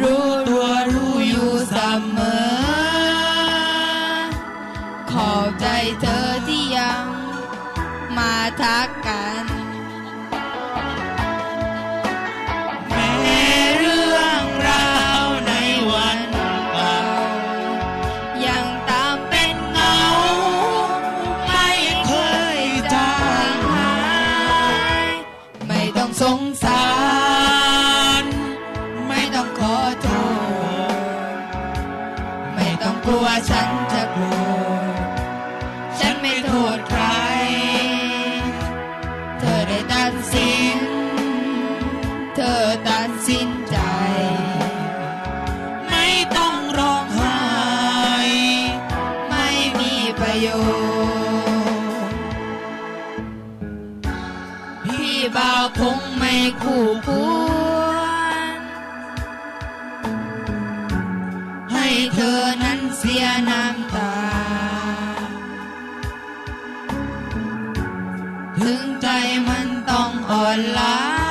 รู้ตัวรู้อยู่เสมอ ขอบใจเธอที่ยังมาทักกัน ลัวฉันจะโกรธฉันไม่โทษใคร เธอได้ตัดสิน เธอตัดสินใจ ไม่ต้องร้องไห้ ไม่มีประโยชน์ พี่บ่าวคงไม่คู่ควรให้เธอ เสียน้ำตา ถึงใจมันต้องอ่อนล้า